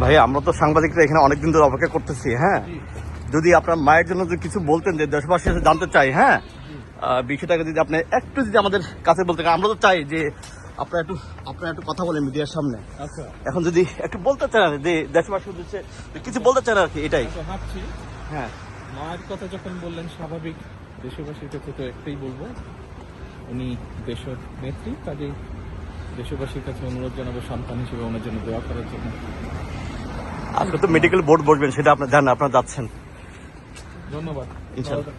ভাই, আমরা তো সাংবাদিকরা এখানে অনেকদিন ধরে অপেক্ষা করতেছি হ্যাঁ? যদি আপনার মায়ের জন্য কিছু বলতেন যে দেশবাসী জানতে চাই হ্যাঁ? বিষয়টাকে যদি আপনি একটু যদি আমাদের কাছে বলতে আমরা তো চাই যে আপনারা একটু আপনারা একটু কথা বলেন মিডিয়ার সামনে। আচ্ছা। এখন যদি একটু বলতে চান আর যে দেশবাসীর উদ্দেশ্যে কিছু বলতে চান আর কি এটাই। তো ভাবছি। হ্যাঁ। মায়ের কথা যখন বললেন স্বাভাবিক দেশবাসীর কাছে তো একটাই বলব। উনি দেশের নেত্রী কাজেই দেশবাসীর কাছে অনুরোধ জানাব সন্তান হিসেবে ওনার জন্য দোয়া করার জন্য। আজকে তো মেডিকেল বোর্ড বসবেন সেটা আপনার জানেন আপনারা যাচ্ছেন। ধন্যবাদ। ইনশাল্লাহ।